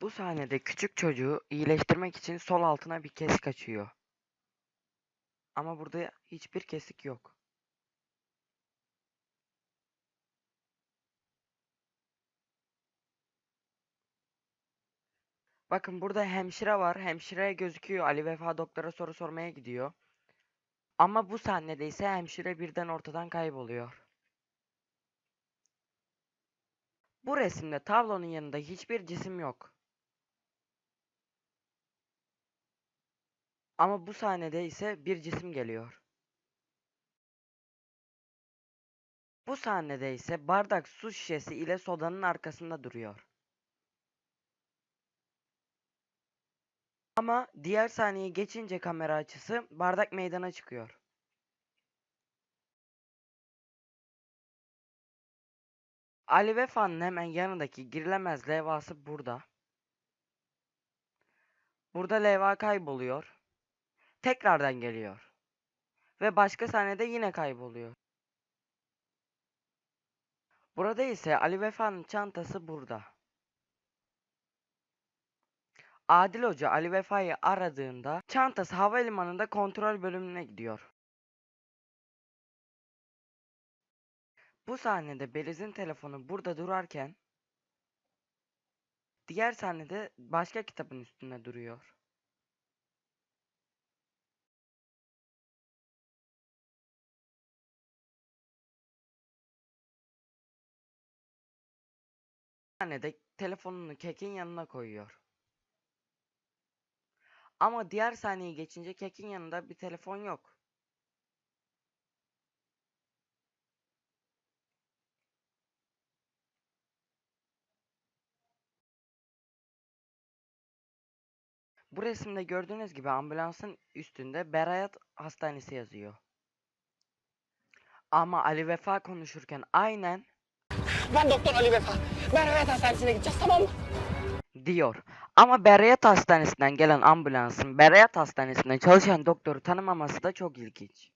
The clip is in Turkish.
Bu sahnede küçük çocuğu iyileştirmek için sol altına bir kesik açıyor. Ama burada hiçbir kesik yok. Bakın burada hemşire var. Hemşire gözüküyor. Ali Vefa doktora soru sormaya gidiyor. Ama bu sahnede ise hemşire birden ortadan kayboluyor. Bu resimde tablonun yanında hiçbir cisim yok. Ama bu sahnede ise bir cisim geliyor. Bu sahnede ise bardak su şişesi ile sodanın arkasında duruyor. Ama diğer sahneyi geçince kamera açısı bardak meydana çıkıyor. Ali Vefa'nın hemen yanındaki girilemez levhası burada. Burada levha kayboluyor. Tekrardan geliyor. Ve başka sahnede yine kayboluyor. Burada ise Ali Vefa'nın çantası burada. Adil Hoca Ali Vefa'yı aradığında çantası havalimanında kontrol bölümüne gidiyor. Bu sahnede Beliz'in telefonu burada durarken diğer sahnede başka kitabın üstünde duruyor. Sahnede telefonunu kekin yanına koyuyor. Ama diğer sahneyi geçince kekin yanında bir telefon yok. Bu resimde gördüğünüz gibi ambulansın üstünde Berayat Hastanesi yazıyor. Ama Ali Vefa konuşurken aynen Ben Doktor Ali Vefa. Merhamet Hastanesi'ne gideceğiz tamam mı? diyor. Ama Berayat Hastanesi'nden gelen ambulansın Berayat Hastanesi'nde çalışan doktoru tanımaması da çok ilginç.